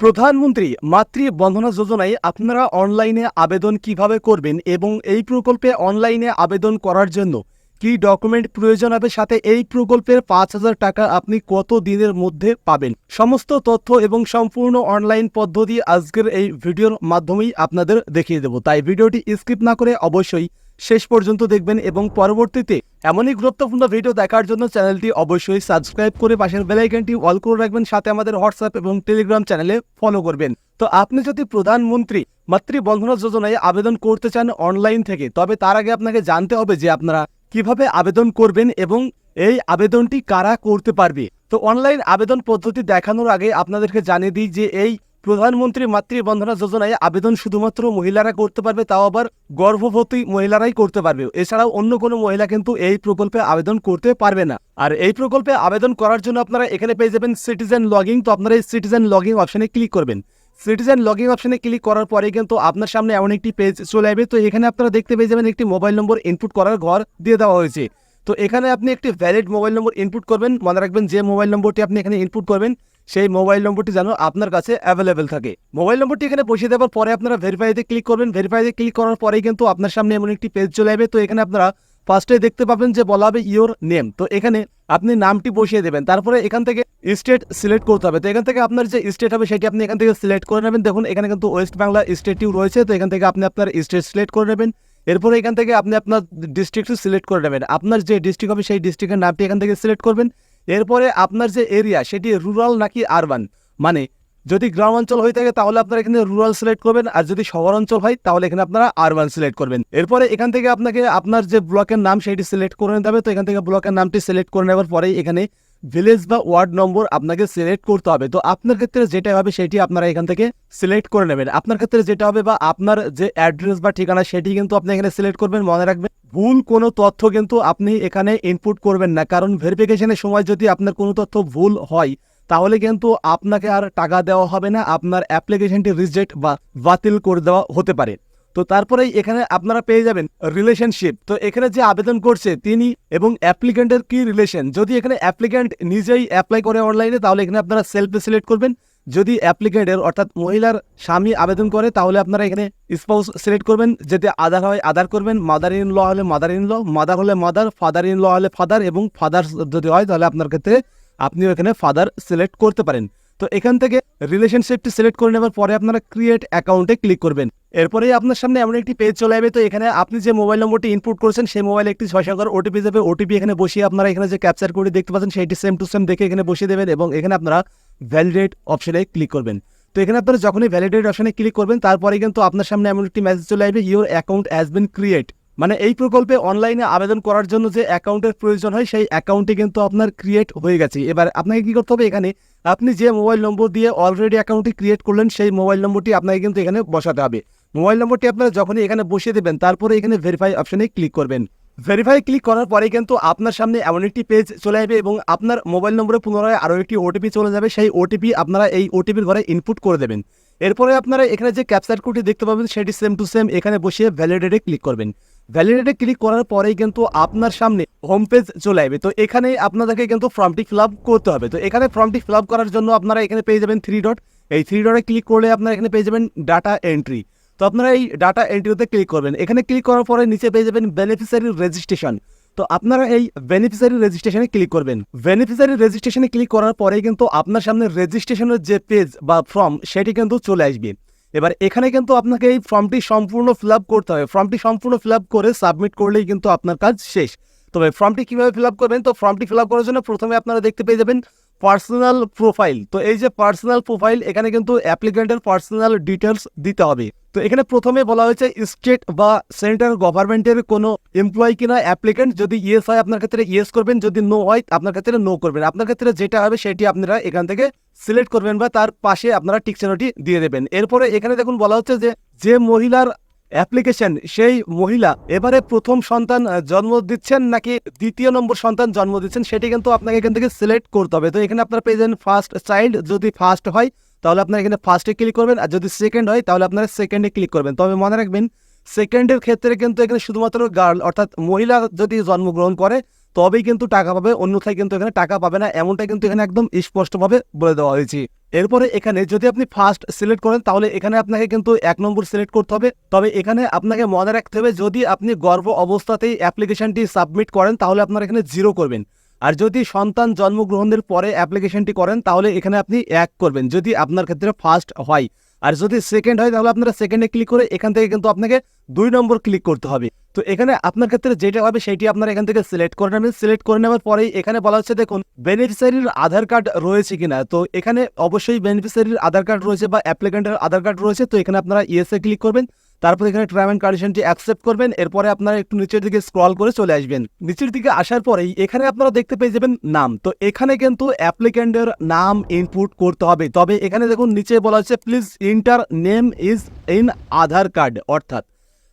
প্রধানমন্ত্রী মাতৃ বন্ধনা যোজনায় আপনারা অনলাইনে আবেদন কীভাবে করবেন এবং এই প্রকল্পে অনলাইনে আবেদন করার জন্য কি ডকুমেন্ট প্রয়োজন হবে সাথে এই প্রকল্পের পাঁচ হাজার টাকা আপনি কত দিনের মধ্যে পাবেন? সমস্ত তথ্য এবং সম্পূর্ণ অনলাইন পদ্ধতি আজকের এই ভিডিওর মাধ্যমেই আপনাদের দেখিয়ে দেব। তাই ভিডিওটি স্কিপ না করে অবশ্যই শেষ পর্যন্ত দেখবেন এবং পরবর্তীতে এমনই গুরুত্বপূর্ণ ভিডিও দেখার জন্য চ্যানেলটি অবশ্যই সাবস্ক্রাইব করে পাশের বেলাইকনটি অল করে রাখবেন, সাথে আমাদের হোয়াটসঅ্যাপ এবং টেলিগ্রাম চ্যানেলে ফলো করবেন। তো আপনি যদি প্রধানমন্ত্রী মাতৃ বন্ধনা যোজনায় আবেদন করতে চান অনলাইন থেকে, তবে তার আগে আপনাকে জানতে হবে যে আপনারা কীভাবে আবেদন করবেন এবং এই আবেদনটি কারা করতে পারবে। তো অনলাইন আবেদন পদ্ধতি দেখানোর আগে আপনাদেরকে জানিয়ে দিই যে এই প্রধানমন্ত্রী মাতৃ বন্ধনা যোজনায় আবেদন শুধুমাত্র মহিলারা করতে পারবে, তাও আবার গর্ভবতী মহিলারাই করতে পারবে। এছাড়াও অন্য কোনো মহিলা কিন্তু এই প্রকল্পে আবেদন করতে পারবে না। আর এই প্রকল্পে আবেদন করার জন্য আপনারা এখানে পেয়ে যাবেন সিটিজেন লগিং তো আপনারা এই সিটিজেন লগিং অপশানে ক্লিক করবেন। সিটিজেন লগিং অপশানে ক্লিক করার পরে কিন্তু আপনার সামনে এমন একটি পেজ চলে আসবে, তো এখানে আপনারা দেখতে পেয়ে যাবেন একটি মোবাইল নম্বর ইনপুট করার ঘর দিয়ে দেওয়া হয়েছে। তো এখানে আপনি একটি ভ্যালিড মোবাইল নম্বর ইনপুট করবেন, মনে রাখবেন যে মোবাইল নম্বরটি আপনি এখানে ইনপুট করবেন সেই মোবাইল নম্বরটি যেন আপনার কাছে অ্যাভেলেবেল থাকে। মোবাইল নম্বরটি এখানে বসিয়ে দেওয়ার পরে আপনারা ভেরিফাইতে ক্লিক করবেন। ভেরিফাইতে ক্লিক করার পরেই কিন্তু আপনার সামনে এমন একটি পেজ চলে যাবে তো এখানে আপনারা ফার্স্টে দেখতে পাবেন যে বলা হবে ইওর নেম তো এখানে আপনি নামটি বসিয়ে দেবেন। তারপরে এখান থেকে স্টেট সিলেক্ট করতে হবে। তো এখান থেকে আপনার যে স্টেট হবে সেটি আপনি এখান থেকে সিলেক্ট করে নেবেন। দেখুন, এখানে কিন্তু ওয়েস্ট বাংলা স্টেটটিও রয়েছে। তো এখান থেকে আপনি আপনার স্টেট সিলেক্ট করে নেবেন। এরপরে এখান থেকে আপনি আপনার ডিস্ট্রিক্ট সিলেক্ট করে নেবেন। আপনার যে ডিস্ট্রিক্ট হবে সেই ডিস্ট্রিক্টের নামটি এখান থেকে সিলেক্ট করবেন। এরপরে আপনার যে এরিয়া সেটি রুরাল নাকি আরবান মানে যদি গ্রামাঞ্চল হয়ে থাকে, তাহলে আপনারা এখানে রুরাল সিলেক্ট করবেন, আর যদি শহরাঞ্চল হয়, তাহলে এখানে আপনারা আরবান সিলেক্ট করবেন। এরপরে এখান থেকে আপনাকে আপনার যে ব্লকের নাম, সেটি সিলেক্ট করে নিতে হবে। তো এখান থেকে ব্লকের নামটি সিলেক্ট করে নেওয়ার পরেই এখানে ভিলেজ বা ওয়ার্ড নম্বর আপনাকে সিলেক্ট করতে হবে। তো আপনার ক্ষেত্রে যেটা হবে, সেটি আপনারা এখান থেকে সিলেক্ট করে নেবেন। আপনার ক্ষেত্রে যেটা হবে বা আপনার যে অ্যাড্রেস বা ঠিকানা, সেটি কিন্তু আপনি এখানে সিলেক্ট করবেন, মনে রাখবেন। ভুল কোনো তথ্য কিন্তু আপনি এখানে ইনপুট করবেন না। কারণ ভেরিফিকেশনের সময় যদি আপনার কোনো তথ্য ভুল হয়, তাহলে কিন্তু আপনাকে আর টাকা দেওয়া হবে না। আপনার অ্যাপ্লিকেশনটি রিজেক্ট বা বাতিল করে দেওয়া হতে পারে। তো তারপরেই এখানে আপনারা পেয়ে যাবেন রিলেশনশিপ তো এখানে যে আবেদন করছে, তিনি এবং অ্যাপ্লিক্যান্টের কি রিলেশন যদি এখানে অ্যাপ্লিক্যান্ট নিজেই অ্যাপ্লাই করে অনলাইনে তাহলে এখানে আপনারা সেলফে সিলেক্ট করবেন। যদি অ্যাপ্লিকেন্টের অর্থাৎ মহিলার স্বামী আবেদন করে, তাহলে আপনারা এখানে স্পাউস সিলেক্ট করবেন যদি আধার হয়, আধার করবেন মাদার ইন ল হলে মাদার ইন ল মাদার হলে মাদার ফাদার ইন ল হলে ফাদার এবং ফাদার যদি হয়, তাহলে আপনার ক্ষেত্রে আপনিও এখানে ফাদার সিলেক্ট করতে পারেন। তো এখান থেকে রিলেশনশিপটি সিলেক্ট করে নেওয়ার পরে আপনারা ক্রিয়েট অ্যাকাউন্টে ক্লিক করবেন। এরপরে আপনার সামনে এমন একটি পেজ চলে যাবে তো এখানে আপনি যে মোবাইল নম্বরটি ইনপুট করেছেন, সেই মোবাইলে একটি ছয় সংখ্যার ওটিপি যাবে ওটিপি এখানে বসিয়ে আপনারা এখানে যে ক্যাপচার করে দেখতে পাচ্ছেন সেইটি সেম টু সেম দেখে এখানে বসিয়ে দেবেন এবং এখানে আপনারা ভ্যালিডেট অপশনে ক্লিক করবেন। তো এখানে আপনারা যখনই ভ্যালিডেট অপশনে ক্লিক করবেন, তারপরে কিন্তু আপনার সামনে এমন একটি মেসেজ চলে আসবে your account as been create মানে এই প্রকল্পে অনলাইনে আবেদন করার জন্য যে অ্যাকাউন্টের প্রয়োজন হয়, সেই অ্যাকাউন্টটি কিন্তু আপনার ক্রিয়েট হয়ে গেছে। এবার আপনাকে কী করতে হবে এখানে? আপনি যে মোবাইল নম্বর দিয়ে অলরেডি অ্যাকাউন্টটি ক্রিয়েট করলেন, সেই মোবাইল নম্বরটি আপনাকে কিন্তু এখানে বসাতে হবে। মোবাইল নম্বরটি আপনারা যখনই এখানে বসিয়ে দেবেন, তারপরে এখানে ভেরিফাই অপশনে ক্লিক করবেন। ভেরিফাই ক্লিক করার পরে কিন্তু আপনার সামনে এমন একটি পেজ চলে আসবে এবং আপনার মোবাইল নম্বরে পুনরায় আরও একটি ওটিপি চলে যাবে। সেই ওটিপি আপনারা এই ওটিপির ঘরে ইনপুট করে দেবেন। এরপরে আপনারা এখানে যে ক্যাপচার কোডটি দেখতে পাবেন, সেটি সেম টু সেম এখানে বসিয়ে ভ্যালিডেটে ক্লিক করবেন। ভ্যালিডেটে ক্লিক করার পরেই কিন্তু আপনার সামনে হোম পেজ চলে আসবে। তো এখানে আপনাদেরকে কিন্তু ফর্মটি ফিল করতে হবে। তো এখানে ফর্মটি ফিল করার জন্য আপনারা এখানে পেয়ে যাবেন থ্রি ডট এই থ্রি ডটে ক্লিক করলে আপনারা এখানে পেয়ে যাবেন ডাটা এন্ট্রি তো আপনারা এই ডাটা এন্ট্রিতে ক্লিক করবেন। এখানে ক্লিক করার পরে নিচে পেয়ে যাবেন বেনিফিসিয়ারি রেজিস্ট্রেশন তো আপনারা এই বেনিফিসিয়ারি রেজিস্ট্রেশনে ক্লিক করবেন। বেনিফিসিয়ারি রেজিস্ট্রেশনে ক্লিক করার পরে কিন্তু আপনার সামনে রেজিস্ট্রেশনের যে পেজ বা ফর্ম সেটি কিন্তু চলে আসবে। এবার এখানে কিন্তু আপনাকে এই ফর্মটি সম্পূর্ণ ফিল করতে হবে। ফর্মটি সম্পূর্ণ ফিল করে সাবমিট করলেই কিন্তু আপনার কাজ শেষ। তবে ফর্মটি কীভাবে ফিল করবেন? তো ফর্মটি ফিল করার জন্য প্রথমে আপনারা দেখতে পেয়ে যাবেন পার্সোনাল প্রোফাইল তো এই যে পার্সোনাল প্রোফাইল এখানে কিন্তু অ্যাপ্লিকেন্টের পার্সোনাল ডিটেলস দিতে হবে। তো এখানে প্রথমে বলা হয়েছে স্টেট বা সেন্ট্রাল গভর্নমেন্টের কোনো এমপ্লয় কিনা অ্যাপ্লিকেন্ট যদি ইয়েস হয় আপনার ক্ষেত্রে ইয়েস করবেন, যদি নো হয় আপনার ক্ষেত্রে নো করবেন। আপনার ক্ষেত্রে যেটা হবে সেটি আপনারা এখান থেকে সিলেক্ট করবেন বা তার পাশে আপনারা টিক চিহ্নটি দিয়ে দেবেন। এরপরে এখানে দেখুন বলা হচ্ছে যে যে মহিলার অ্যাপ্লিকেশন, সেই মহিলা এবারে প্রথম সন্তান জন্ম দিচ্ছেন নাকি দ্বিতীয় নম্বর সন্তান জন্ম দিচ্ছেন সেটি কিন্তু আপনাকে এখান থেকে সিলেক্ট করতে হবে। তো এখানে আপনার পেয়ে যান ফার্স্ট চাইল্ড যদি ফার্স্ট হয়, তাহলে আপনার এখানে ফার্স্টে ক্লিক করবেন, আর যদি সেকেন্ড হয়, তাহলে আপনারা সেকেন্ডে ক্লিক করবেন। তবে মনে রাখবেন সেকেন্ডের ক্ষেত্রে কিন্তু এখানে শুধুমাত্র গার্ল অর্থাৎ মহিলা যদি জন্মগ্রহণ করে তবেই কিন্তু টাকা পাবে, অন্যথায় কিন্তু এখানে টাকা পাবে না এমনটা কিন্তু এখানে একদম স্পষ্টভাবে বলে দেওয়া হয়েছে। এরপরে এখানে যদি আপনি ফার্স্ট সিলেক্ট করেন, তাহলে এখানে আপনাকে কিন্তু এক নম্বর সিলেক্ট করতে হবে। তবে এখানে আপনাকে মনে রাখতে হবে, যদি আপনি গর্ভ অবস্থাতেই অ্যাপ্লিকেশনটি সাবমিট করেন, তাহলে আপনার এখানে জিরো করবেন। আর যদি সন্তান জন্মগ্রহণের পরে অ্যাপ্লিকেশনটি করেন, তাহলে এখানে আপনি এক করবেন, যদি আপনার ক্ষেত্রে ফার্স্ট হয়। আর যদি সেকেন্ড হয়, তাহলে আপনারা সেকেন্ডে ক্লিক করে এখান থেকে কিন্তু আপনাকে দুই নম্বর ক্লিক করতে হবে। তো এখানে আপনার ক্ষেত্রে যেটা হবে, সেটি আপনারা এখান থেকে সিলেক্ট করে নেবেন। সিলেক্ট করে নেওয়ার পরেই এখানে বলা হচ্ছে, দেখুন বেনিফিসিয়ারির আধার কার্ড রয়েছে কিনা। তো এখানে অবশ্যই বেনিফিসিয়ারির আধার কার্ড রয়েছে বা অ্যাপ্লিকেন্টের আধার কার্ড রয়েছে। তো এখানে আপনারা ইয়েসে ক্লিক করবেন। তারপর এখানে টার্ম অ্যান্ড কন্ডিশনটি অ্যাকসেপ্ট করবেন, এরপরে আপনারা একটু নিচের দিকে স্ক্রল করে চলে আসবেন। নিচের দিকে আসার পরেই এখানে আপনারা দেখতে পেয়ে যাবেন নাম। তো এখানে কিন্তু অ্যাপ্লিকেন্টের নাম ইনপুট করতে হবে। তবে এখানে দেখুন, নিচে বলা হচ্ছে please enter name is in Aadhaar card অর্থাৎ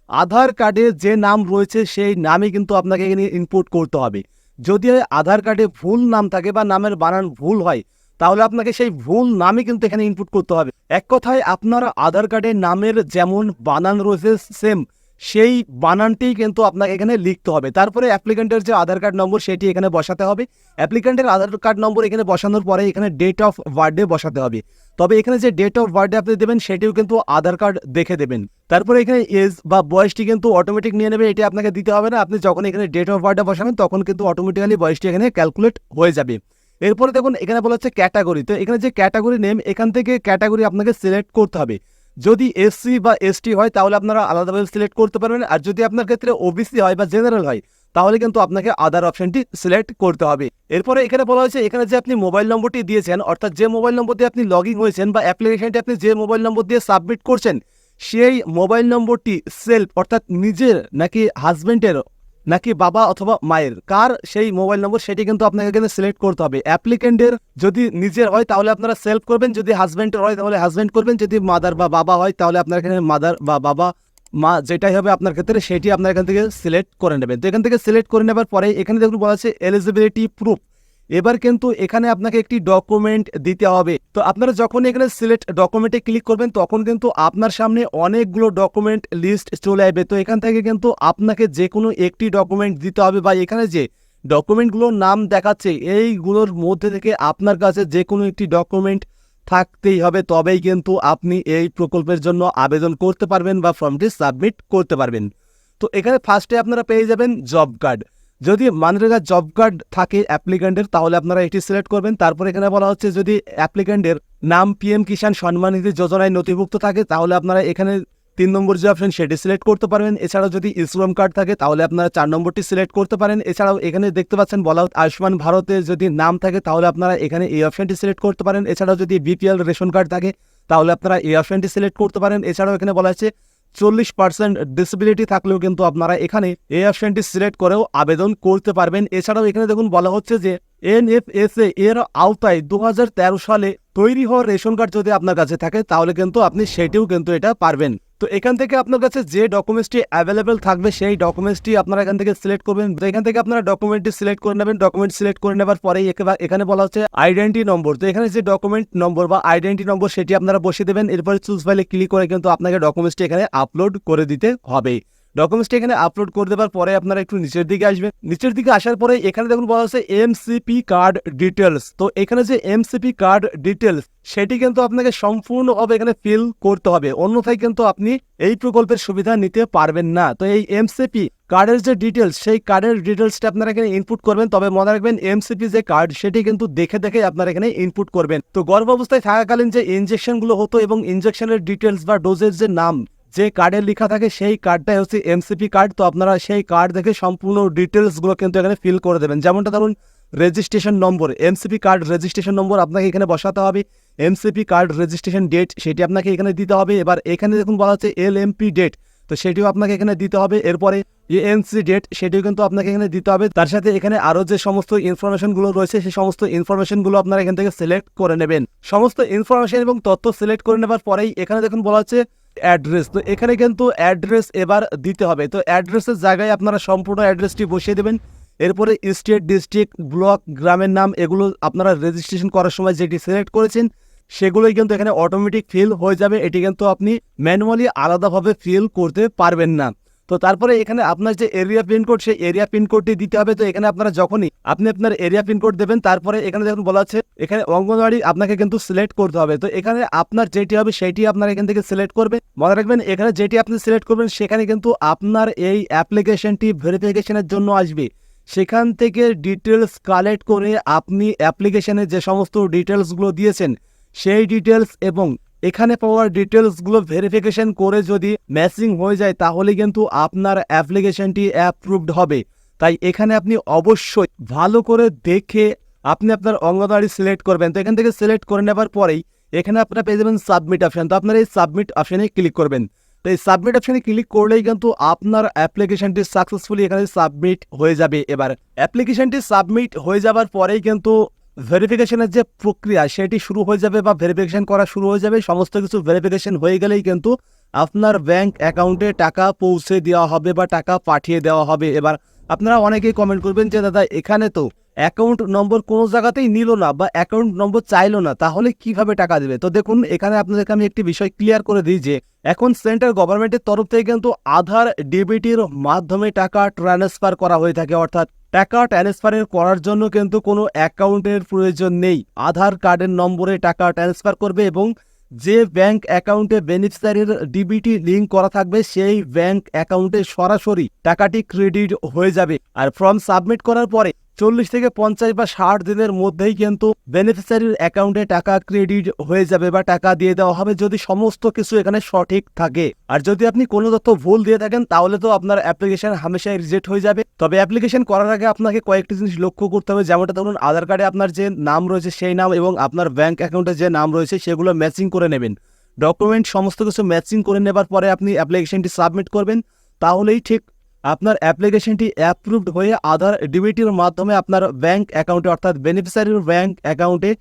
আধার কার্ডে যে নাম রয়েছে, সেই নামই কিন্তু আপনাকে এখানে ইনপুট করতে হবে। যদি আধার কার্ডে ভুল নাম থাকে বা নামের বানান ভুল হয় তাহলে আপনাকে সেই ভুল নামই কিন্তু এখানে ইনপুট করতে হবে। এক কথায় আপনার আধার কার্ডের নামের যেমন বানান রয়েছে সেম সেই বানানটি কিন্তু আপনাকে এখানে লিখতে হবে। তারপরে অ্যাপ্লিকেন্টের যে আধার কার্ড নম্বর, সেটি এখানে বসাতে হবে। অ্যাপ্লিকেন্টের আধার কার্ড নম্বর এখানে বসানোর পরে এখানে ডেট অফ বার্থডে বসাতে হবে। তবে এখানে যে ডেট অফ বার্থডে আপনি দেবেন, সেটিও কিন্তু আধার কার্ড দেখে দেবেন। তারপরে এখানে এজ বা বয়সটি কিন্তু অটোমেটিক নিয়ে নেবে এটি আপনাকে দিতে হবে না। আপনি যখন এখানে ডেট অফ বার্থডে বসাবেন, তখন কিন্তু অটোমেটিক্যালি বয়সটি এখানে ক্যালকুলেট হয়ে যাবে। এরপরে দেখুন, এখানে বলা হচ্ছে ক্যাটাগরি তো এখানে যে ক্যাটাগরি নেম এখান থেকে ক্যাটাগরি আপনাকে সিলেক্ট করতে হবে। যদি এসসি বা এসটি হয়, তাহলে আপনারা আলাদাভাবে সিলেক্ট করতে পারবেন। আর যদি আপনার ক্ষেত্রে ওবিসি হয় বা জেনারেল হয়, তাহলে কিন্তু আপনাকে আদার অপশনটি সিলেক্ট করতে হবে। এরপরে এখানে বলা হয়েছে, এখানে যে আপনি মোবাইল নম্বরটি দিয়েছেন, অর্থাৎ যে মোবাইল নম্বর দিয়ে আপনি লগ ইন হয়েছেন বা অ্যাপ্লিকেশনটি আপনি যে মোবাইল নম্বর দিয়ে সাবমিট করছেন, সেই মোবাইল নম্বরটি সেলফ অর্থাৎ নিজের নাকি হাজবেন্ডের নাকি বাবা অথবা মায়ের? কার সেই মোবাইল নম্বর সেটি কিন্তু আপনাকে এখানে সিলেক্ট করতে হবে। অ্যাপ্লিকেন্টের যদি নিজের হয়, তাহলে আপনারা সেলফ করবেন। যদি হাজব্যান্ডের হয়, তাহলে হাজব্যান্ড করবেন। যদি মাদার বা বাবা হয়, তাহলে আপনার এখানে মাদার বা বাবা, মা যেটাই হবে আপনার ক্ষেত্রে, সেটি আপনার এখান থেকে সিলেক্ট করে নেবেন। তো এখান থেকে সিলেক্ট করে নেবার পরে এখানে দেখুন বলা আছে এলিজিবিলিটি প্রুফ এবার কিন্তু এখানে আপনাকে একটি ডকুমেন্ট দিতে হবে। তো আপনারা যখন এখানে সিলেক্ট ডকুমেন্টে ক্লিক করবেন, তখন কিন্তু আপনার সামনে অনেকগুলো ডকুমেন্ট লিস্ট চলে আসবে। তো এখান থেকে কিন্তু আপনাকে যে কোনো একটি ডকুমেন্ট দিতে হবে বা এখানে যে ডকুমেন্টগুলোর নাম দেখাচ্ছে, এইগুলোর মধ্যে থেকে আপনার কাছে যে কোনো একটি ডকুমেন্ট থাকতেই হবে। তবেই কিন্তু আপনি এই প্রকল্পের জন্য আবেদন করতে পারবেন বা ফর্মটি সাবমিট করতে পারবেন। তো এখানে ফার্স্টে আপনারা পেয়ে যাবেন জব কার্ড যদি মানরেগা জব কার্ড থাকে অ্যাপ্লিক্যান্টের, তাহলে আপনারা এটি সিলেক্ট করবেন। তারপর এখানে বলা হচ্ছে যদি অ্যাপ্লিক্যান্টের নাম পিএম কিষাণ সম্মানিধি যোজনায় নথিভুক্ত থাকে, তাহলে আপনারা এখানে তিন নম্বর যে অপশন সেটি সিলেক্ট করতে পারবেন। এছাড়াও যদি ইসলাম কার্ড থাকে, তাহলে আপনারা চার নম্বরটি সিলেক্ট করতে পারেন। এছাড়াও এখানে দেখতে পাচ্ছেন বলা আয়ুষ্মান ভারতে যদি নাম থাকে, তাহলে আপনারা এখানে এই অপশনটি সিলেক্ট করতে পারেন। এছাড়াও যদি বিপিএল রেশন কার্ড থাকে, তাহলে আপনারা এই অপশনটি সিলেক্ট করতে পারেন। এছাড়াও এখানে বলা হচ্ছে চল্লিশ পার্সেন্ট ডিসেবিলিটি থাকলেও কিন্তু আপনারা এখানে এই অপশনটি সিলেক্ট করেও আবেদন করতে পারবেন। এছাড়াও এখানে দেখুন বলা হচ্ছে যে এনএফএসএ এর আওতায় দু হাজার তেরো সালে তৈরি হওয়া রেশন কার্ড যদি আপনার কাছে থাকে, তাহলে কিন্তু আপনি সেটিও কিন্তু এটা পারবেন। তো এখান থেকে আপনার কাছে যে ডকুমেন্টসটি অ্যাভেলেবেল থাকবে, সেই ডকুমেন্টসটি আপনারা এখান থেকে সিলেক্ট করবেন। তো এখান থেকে আপনারা ডকুমেন্টটি সিলেক্ট করে নেবেন। ডকুমেন্ট সিলেক্ট করে নেবার পরেই এখানে বলা হচ্ছে আইডেন্টি নম্বর তো এখানে যে ডকুমেন্ট নম্বর বা আইডেন্টি নম্বর সেটি আপনারা বসিয়ে দেবেন। এরপরে চুজ ফাইলে ক্লিক করে কিন্তু আপনাকে ডকুমেন্টসটি এখানে আপলোড করে দিতে হবে। ডকুমেন্টসটি এখানে আপলোড করে দেওয়ার পরে আপনারা একটু নিচের দিকে আসবেন। নিচের দিকে আসার পরে এখানে দেখুন বলা হচ্ছে এমসিপি কার্ড ডিটেলস তো এখানে যে এমসিপি কার্ড ডিটেলস সেটি কিন্তু আপনাকে সম্পূর্ণভাবে এখানে ফিল করতে হবে। অন্যথায় কিন্তু আপনি এই প্রকল্পের সুবিধা নিতে পারবেন না। তো এই এমসিপি কার্ডের যে ডিটেলস সেই কার্ডের ডিটেলসটা আপনারা এখানে ইনপুট করবেন। তবে মনে রাখবেন এমসিপি যে কার্ড সেটি কিন্তু দেখে দেখে আপনারা এখানে ইনপুট করবেন। তো গর্ভ অবস্থায় থাকাকালীন যে ইনজেকশনগুলো হতো এবং ইনজেকশনের ডিটেলস বা ডোজের যে নাম যে কার্ডে লেখা থাকে সেই কার্ডটাই হচ্ছে এমসিপি কার্ড তো আপনারা সেই কার্ড দেখে সম্পূর্ণ ডিটেলসগুলো কিন্তু এখানে ফিল করে দেবেন। যেমনটা ধরুন registration number MCP card registration number আপনাকে এখানে বসাতে হবে। এমসিপি কার্ড রেজিস্ট্রেশন ডেট সেটি আপনাকে এখানে দিতে হবে। এবার এখানে দেখুন বলা হচ্ছে এল এমপি ডেট তো সেটিও আপনাকে এখানে দিতে হবে। এরপরে এএনসি ডেট সেটিও কিন্তু আপনাকে এখানে দিতে হবে। তার সাথে এখানে আরও যে সমস্ত ইনফরমেশনগুলো রয়েছে সেই সমস্ত ইনফরমেশনগুলো আপনারা এখান থেকে সিলেক্ট করে নেবেন। সমস্ত ইনফরমেশন এবং তথ্য সিলেক্ট করে নেবার পরেই এখানে দেখুন বলা হচ্ছে অ্যাড্রেস। তো এখানে কিন্তু অ্যাড্রেস এবার দিতে হবে। তো অ্যাড্রেসের জায়গায় আপনারা সম্পূর্ণ অ্যাড্রেসটি বসিয়ে দেবেন। এরপরে স্টেট, ডিস্ট্রিক্ট, ব্লক, গ্রামের নাম এগুলো আপনারা রেজিস্ট্রেশন করার সময় যেটি সিলেক্ট করেছেন, সেগুলোই কিন্তু এখানে অটোমেটিক ফিল হয়ে যাবে। এটি কিন্তু আপনি ম্যানুয়ালি আলাদাভাবে ফিল করতে পারবেন না। তো তারপরে এখানে আপনার যে এরিয়া পিনকোড সেই এরিয়া পিনকোডটি দিতে হবে। তো এখানে আপনারা যখনই আপনি আপনার এরিয়া পিনকোড দেবেন, তারপরে এখানে যখন বলা আছে, এখানে অঙ্গনওয়াড়ি আপনাকে কিন্তু সিলেক্ট করতে হবে। তো এখানে আপনার যেটি হবে, সেটি আপনার এখান থেকে সিলেক্ট করবে। মনে রাখবেন, এখানে যেটি আপনি সিলেক্ট করবেন, সেখানে কিন্তু আপনার এই অ্যাপ্লিকেশনটি ভেরিফিকেশনের জন্য আসবে। সেখান থেকে ডিটেলস কালেক্ট করে আপনি অ্যাপ্লিকেশনে যে সমস্ত ডিটেলসগুলো দিয়েছেন, সেই ডিটেলস এবং এখানে পাওয়ার ডিটেলসগুলো ভেরিফিকেশন করে যদি ম্যাচিং হয়ে যায়, তাহলে কিন্তু আপনার অ্যাপ্লিকেশনটি অ্যাপ্রুভড হবে। তাই এখানে আপনি অবশ্যই ভালো করে দেখে আপনি আপনার অঙ্গনওয়াড়ি সিলেক্ট করবেন। তো এখান থেকে সিলেক্ট করে নেবার পরেই এখানে আপনারা পেয়ে যাবেন সাবমিট অপশন তো আপনারা এই সাবমিট অপশনে ক্লিক করবেন। তো এই সাবমিট অপশনে ক্লিক করলেই কিন্তু আপনার অ্যাপ্লিকেশনটি সাকসেসফুলি এখানে সাবমিট হয়ে যাবে। এবার অ্যাপ্লিকেশনটি সাবমিট হয়ে যাবার পরেই কিন্তু ভেরিফিকেশনের যে প্রক্রিয়া, সেটি শুরু হয়ে যাবে বা ভেরিফিকেশন করা শুরু হয়ে যাবে, সমস্ত কিছু ভেরিফিকেশন হয়ে গেলেই কিন্তু আপনার ব্যাংক অ্যাকাউন্টে টাকা পৌঁছে দেওয়া হবে বা টাকা পাঠিয়ে দেওয়া হবে। এবার আপনারা অনেকেই কমেন্ট করবেন যে, দাদা, এখানে তো অ্যাকাউন্ট নম্বর কোনো জায়গাতেই নিল না বা অ্যাকাউন্ট নম্বর চাইলো না, তাহলে কীভাবে টাকা দেবে? তো দেখুন, এখানে আপনাদেরকে আমি একটি বিষয় ক্লিয়ার করে দিই যে, এখন সেন্ট্রাল গভর্নমেন্টের তরফ থেকে কিন্তু আধার ডিবিটির মাধ্যমে টাকা ট্রান্সফার করা হয়ে থাকে। অর্থাৎ টাকা ট্রান্সফারের করার জন্য কিন্তু কোনো অ্যাকাউন্টের প্রয়োজন নেই। আধার কার্ডের নম্বরে টাকা ট্রান্সফার করবে এবং যে ব্যাংক অ্যাকাউন্টে বেনিফিসারির ডিবিটি লিঙ্ক করা থাকবে, সেই ব্যাংক অ্যাকাউন্টে সরাসরি টাকাটি ক্রেডিট হয়ে যাবে। আর ফর্ম সাবমিট করার পরে চল্লিশ থেকে পঞ্চাশ বা ষাট দিনের মধ্যেই কিন্তু বেনিফিসারির অ্যাকাউন্টে টাকা ক্রেডিট হয়ে যাবে বা টাকা দিয়ে দেওয়া হবে যদি সমস্ত কিছু এখানে সঠিক থাকে। আর যদি আপনি কোনো তথ্য ভুল দিয়ে থাকেন, তাহলে তো আপনার অ্যাপ্লিকেশন হামেশাই রিজেক্ট হয়ে যাবে। তবে অ্যাপ্লিকেশন করার আগে আপনাকে কয়েকটি জিনিস লক্ষ্য করতে হবে। যেমনটা ধরুন, আধার কার্ডে আপনার যে নাম রয়েছে, সেই নাম এবং আপনার ব্যাংক অ্যাকাউন্টে যে নাম রয়েছে, সেগুলো ম্যাচিং করে নেবেন। ডকুমেন্ট সমস্ত কিছু ম্যাচিং করে নেবার পরে আপনি অ্যাপ্লিকেশনটি সাবমিট করবেন। তাহলেই ঠিক আপনার অ্যাপ্লিকেশনটি অ্যাপ্রুভড হয়ে আধার ডিবিটির মাধ্যমে আপনার ব্যাংক অ্যাকাউন্টে অর্থাৎ বেনিফিসারির ব্যাংক অ্যাকাউন্টে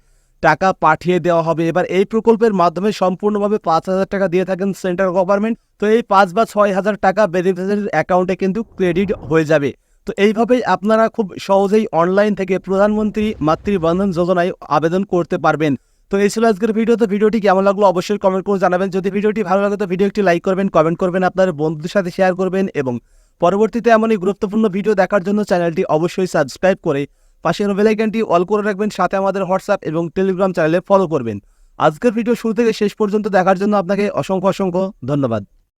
টাকা পাঠিয়ে দেওয়া হবে। এবার এই প্রকল্পের মাধ্যমে সম্পূর্ণভাবে পাঁচ হাজার টাকা দিয়ে থাকেন সেন্ট্রাল গভর্নমেন্ট তো এই পাঁচ বা ছয় হাজার টাকা বেনিফিসারির অ্যাকাউন্টে কিন্তু ক্রেডিট হয়ে যাবে। তো এইভাবেই আপনারা খুব সহজেই অনলাইন থেকে প্রধানমন্ত্রী মাতৃবন্ধন যোজনায় আবেদন করতে পারবেন। তো এই ছিল আজকের ভিডিও তো ভিডিওটি কেমন লাগল অবশ্যই কমেন্ট করে জানাবেন। যদি ভিডিওটি ভালো লাগে, তো ভিডিও একটি লাইক করবেন কমেন্ট করবেন, আপনার বন্ধুদের সাথে শেয়ার করবেন এবং পরবর্তীতে এমন এই গুরুত্বপূর্ণ ভিডিও দেখার জন্য চ্যানেলটি অবশ্যই সাবস্ক্রাইব করে পাশের বেলাইকানটি অল করে রাখবেন, সাথে আমাদের হোয়াটসঅ্যাপ এবং টেলিগ্রাম চ্যানেলে ফলো করবেন। আজকের ভিডিও শুরু থেকে শেষ পর্যন্ত দেখার জন্য আপনাকে অসংখ্য অসংখ্য ধন্যবাদ।